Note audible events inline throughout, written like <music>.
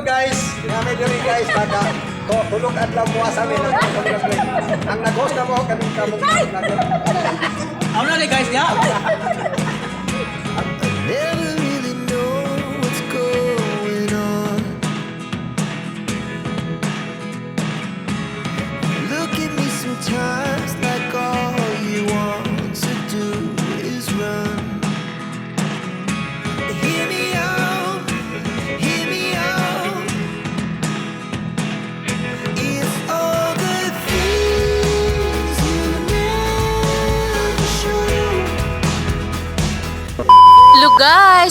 Hello guys, kami diri guys baka to tulog adlaw mo sa amin ang ang nag-host na mo kami kamo Ako na guys, ya.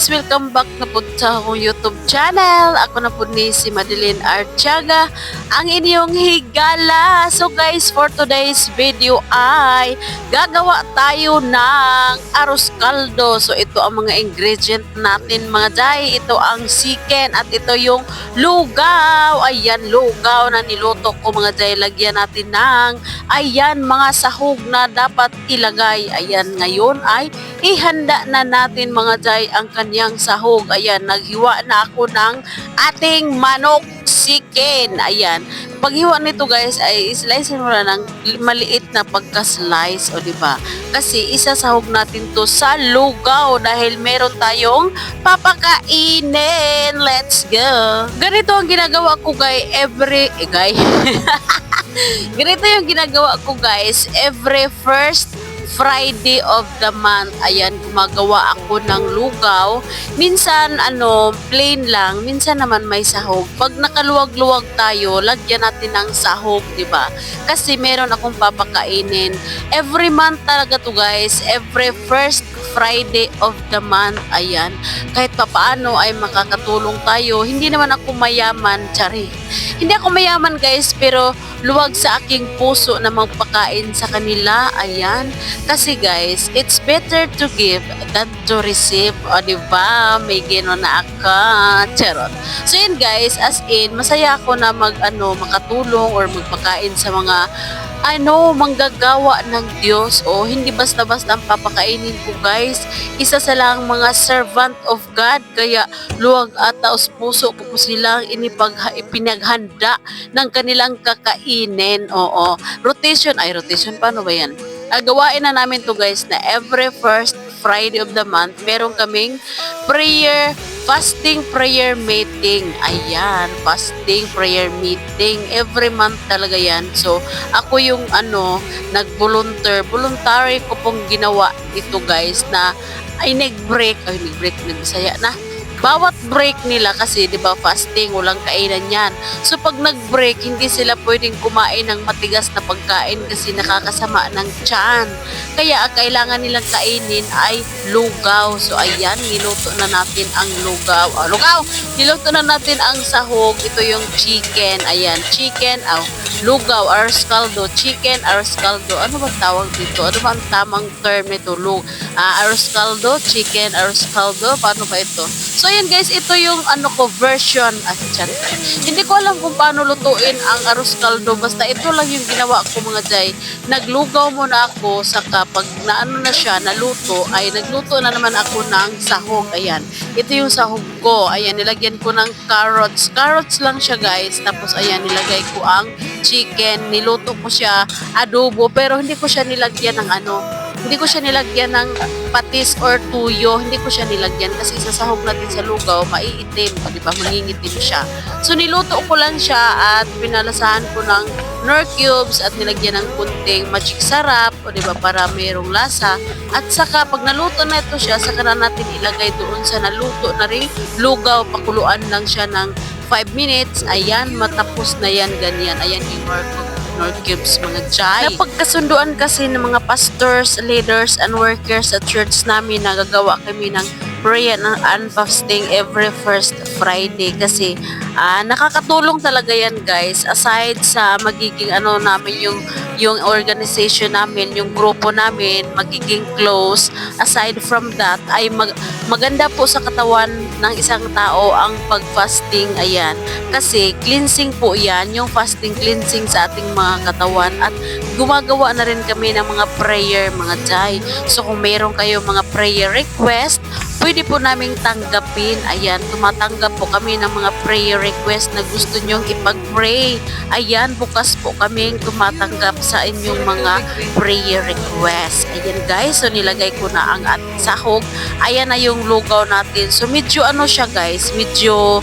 Guys! Welcome back na po sa akong channel. Ako na po ni si Madeline Artiaga, ang inyong higala. So guys, for today's video ay gagawa tayo ng arroz caldo. So ito ang mga ingredient natin mga jay. Ito ang chicken at ito yung lugaw. Ayan, lugaw na niluto ko mga jay. Lagyan natin ng ayan mga sahog na dapat ilagay. Ayan, ngayon ay ihanda na natin mga jay ang kanyang sahog. Ayan, naghiwa ako ng ating manok chicken. Ayan. Paghiwa nito guys ay slice mo na ng maliit na pagka-slice o di ba? Kasi isasahog natin to sa lugaw dahil meron tayong papakainin. Let's go. Ganito ang ginagawa ko guys every eh, guys. <laughs> Ganito yung ginagawa ko guys every first Friday of the month. Ayan, gumagawa ako ng lugaw. Minsan, ano, plain lang. Minsan naman may sahog. Pag nakaluwag-luwag tayo, lagyan natin ng sahog, ba? Kasi meron akong papakainin. Every month talaga to guys. Every first Friday of the month. Ayan. Kahit papaano ay makakatulong tayo. Hindi naman ako mayaman, tsari. Hindi ako mayaman guys, pero luwag sa aking puso na magpakain sa kanila. Ayan. Kasi guys, it's better to give than to receive. O, di ba? May gino na ako. Charot. So, yun guys, as in, masaya ako na mag, ano, makatulong or magpakain sa mga ano, manggagawa ng Diyos o hindi basta-basta ang papakainin ko guys. Isa sa lang mga servant of God kaya luwag at taos puso ko po silang inipag, ipinaghanda ng kanilang kakainin. Oo. Rotation, ay rotation, paano ba yan? Ah, gawain na namin to guys na every first Friday of the month, meron kaming prayer, fasting prayer meeting. Ayan, fasting prayer meeting. Every month talaga yan. So, ako yung ano, nag-volunteer. Voluntary ko pong ginawa ito guys na ay nag-break. Ay, nag-break, nagbisaya na bawat break nila kasi 'di ba fasting walang kainan yan. So pag nag-break hindi sila pwedeng kumain ng matigas na pagkain kasi nakakasama ng tiyan. Kaya ang kailangan nilang kainin ay lugaw. So ayan, niluto na natin ang lugaw. Oh, lugaw! Niluto na natin ang sahog. Ito yung chicken. Ayan, chicken. Oh, lugaw, ars caldo. Chicken, ars caldo. Ano ba tawag dito? Ano ba ang tamang term nito? Lug, ah, ars caldo, chicken, ars caldo. Paano ba ito? So ayan guys, ito yung ano ko version. Ah, chan. Hindi ko alam kung paano lutuin ang arroz caldo. Basta ito lang yung ginawa ko mga jay. Naglugaw muna ako sa kapag naano na siya, naluto, ay nagluto na naman ako ng sahog. Ayan. Ito yung sahog ko. Ayan, nilagyan ko ng carrots. Carrots lang siya guys. Tapos ayan, nilagay ko ang chicken. Niluto ko siya adobo. Pero hindi ko siya nilagyan ng ano, hindi ko siya nilagyan ng patis or tuyo. Hindi ko siya nilagyan kasi sa sahog natin sa lugaw, maiitim. O, di ba? Mangingitim siya. So, niluto ko lang siya at pinalasahan ko ng nor cubes at nilagyan ng kunting magic sarap o di ba para mayroong lasa at saka pag naluto na ito siya saka na natin ilagay doon sa naluto na rin lugaw pakuluan lang siya ng 5 minutes ayan matapos na yan ganyan ayan yung nor nor cubes mga jay. Napagkasunduan kasi ng mga pastors, leaders, and workers sa church namin na gagawa kami ng prayer ng unfasting every first Friday kasi ah, nakakatulong talaga yan guys. Aside sa magiging ano namin yung yung organization namin yung grupo namin magiging close aside from that ay mag, maganda po sa katawan ng isang tao ang pag-fasting ayan. Kasi cleansing po yan yung fasting cleansing sa ating mga katawan. At gumagawa na rin kami ng mga prayer mga jay so kung meron kayo mga prayer request pwede po naming tanggapin. Ayan, tumatanggap po kami ng mga prayer request na gusto nyong ipag-pray. Ayan, bukas po kaming tumatanggap sa inyong mga prayer request. Ayan guys, so nilagay ko na ang at sahog. Ayan na yung lugaw natin. So medyo ano siya guys, medyo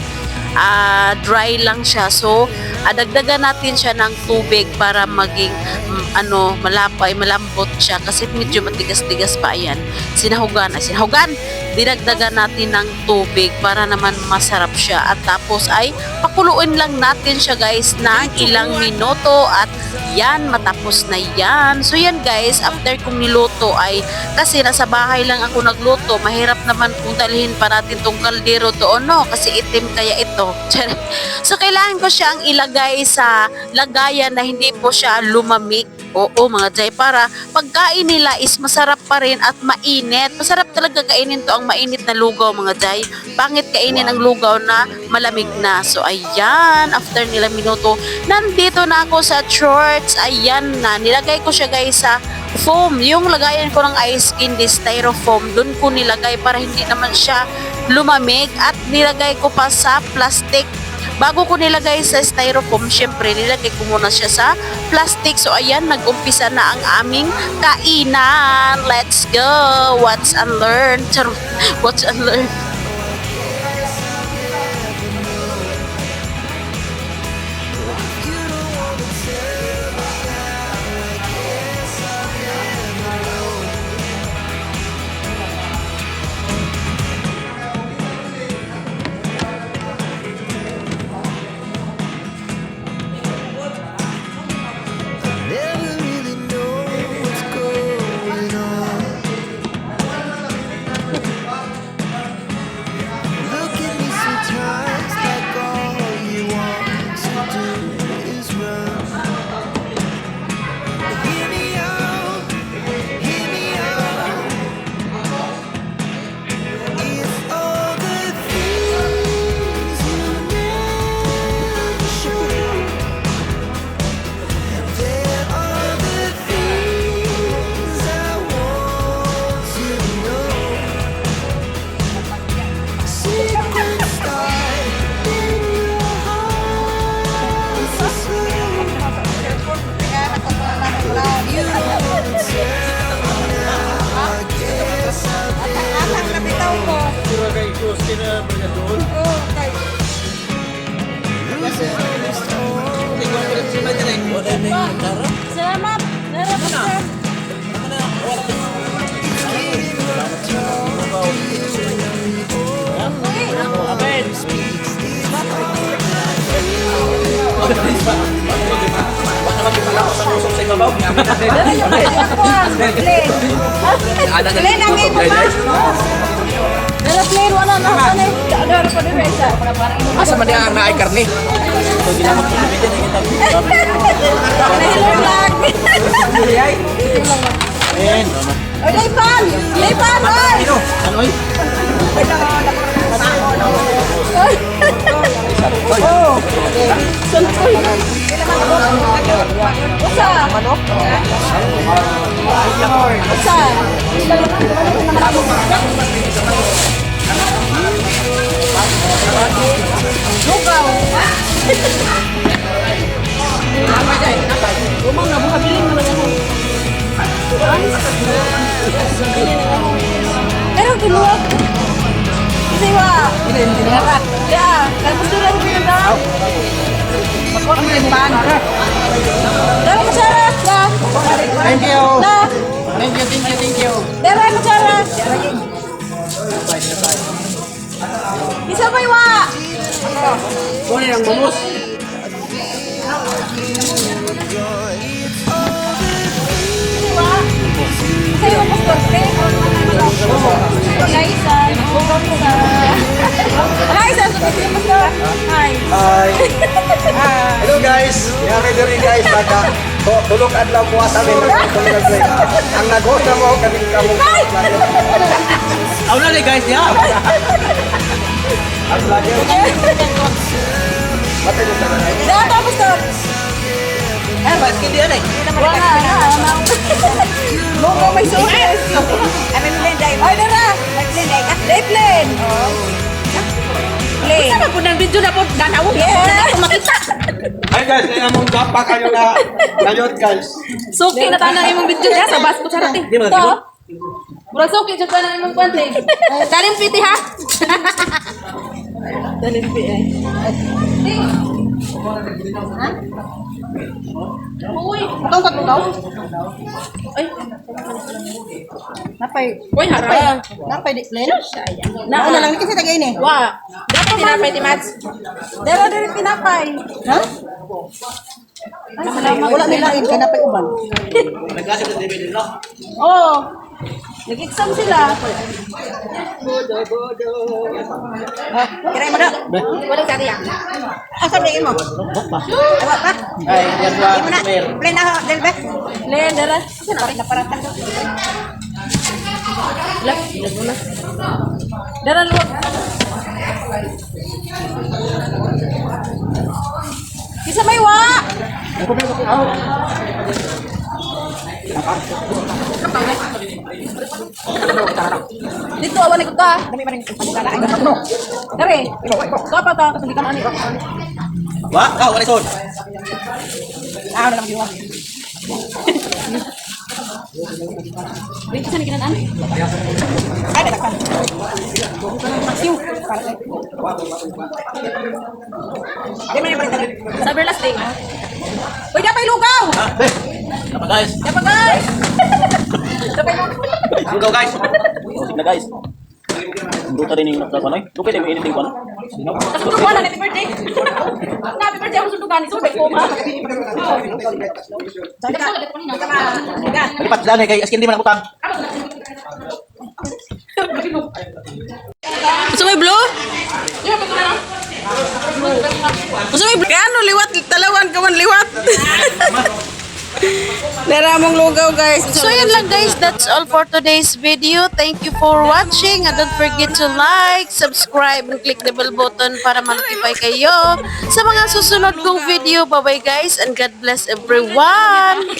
ah, dry lang siya. So, ah, dagdagan natin siya ng tubig para maging mm, ano, malapay, malambot siya kasi medyo matigas-tigas pa yan. Sinahugan, sinahugan. Dinagdagan natin ng tubig para naman masarap siya. At tapos ay pakuluin lang natin siya guys ng ilang minuto at yan, matapos na yan. So yan guys, after kong niluto ay kasi nasa bahay lang ako nagluto, mahirap naman kung dalhin pa natin tong kaldero doon, no? Kasi itim kaya ito. <laughs> so kailangan ko siyang ilagay sa lagayan na hindi po siya lumamig. Oo mga jay, para pagkain nila is masarap pa rin at mainit. Masarap talaga kainin to ang mainit na lugaw mga jay. Pangit kainin ang lugaw na malamig na. So ayan, after nila minuto, nandito na ako sa shorts. Ayan na, nilagay ko siya guys sa foam. Yung lagayan ko ng ice candy styrofoam, dun ko nilagay para hindi naman siya lumamig at nilagay ko pa sa plastic Bago ko nilagay sa styrofoam, syempre nilagay ko muna siya sa plastic. So ayan, nag-umpisa na ang aming kainan. Let's go! Watch and learn. Charot. Salamat. Salamat, sir. Plain ang ito pa. Dala plain, wala na ako na. Dala pa din isa. Asa man niya ang naay karne? Nahilo vlog. Oy, Leipan! Leipan, oy! Ano eh? Usa! Usa! Lugaw! Umang na, buka bilin mo lang ako. Pero kinuwag. Kasi wa. Ya, kaya gusto lang ko yun na. Ako ang limpan. Dala mo saras na. Thank you. Na. Thank you, thank you, thank you. Dala mo saras. Isa pa wa. Kunin ang bumus. Isa yung mas korte. Guys, ah, nagbugang ko sa... Hi, sa susunod mo sa... Hi. Hi. Hello guys. Yari diri guys baka to- tulog adlaw mo sa amin <laughs> ang nag-host na mo kaming kamo. Ako na ni guys ya. <laughs> Ang vlogger. Matay mo sa nanay. Dala tapos to. Eh, Wala, kindi yan eh. Wala na. Lugaw may sulit. Ay, dara. Day plain. Plain. Saan po ng video na po? Nanawag yes. ako makita. Ay guys, kaya mong gapa kayo na ngayon guys. Suki na tayo imong video niya sa bas ko sa natin. Di mo Ito. Mura suki jud ka na imong kwante. Dalim piti ha. Dalim piti. Uy, ikaw ka tugaw? Ay. Napay. Uy, harap. Napay di plan. Na ano lang kasi tagay ni. Wa. Dapat tinapay ti Mats. Dero dero pinapay. Ha? Ay, salamat. Wala nila in kanapay uban. Nagkasya sa DVD, no? Oo. Nag-exam sila. Ah, Kiray mo na. Wala ka riyan. Asa tingin mo? Awa pa. Ay, yan ba? Mayor. Plain na ako, Delbe. Plain, dara. Sino ka na paratan ko? Lak, ilag mo na. Dara, luwag. Isa may wa. Dito awan ko ta. Dami man ang pagkala ay gato. Dare. Dapat ta kasi kan ani. Wa, kau, wala son. Ah, na lang yung. Wait, saan kinanan? Ay, nagkakan. Masiw. Ay, may balik Sa last day. Uy, dapat lugaw! Ha? Be. Apa guys? Dapat guys! Lugaw guys. Na guys. Luto rin yung nasa ano? Lupa tayo anything ko ano? Tapos sundugan na, happy birthday! <laughs> Happy birthday ako sundugan ni Subay ko, ma. Sabi ka, Lipat sila kay askin di man utang. Gusto mo yung blue? Gusto mo yung blue? Kano liwat? Talawan ka man liwat. <laughs> Dara mong lugaw guys. So yun lang guys, that's all for today's video. Thank you for watching and don't forget to like, subscribe, and click the bell button para ma-notify kayo sa mga susunod kong video. Bye-bye guys and God bless everyone!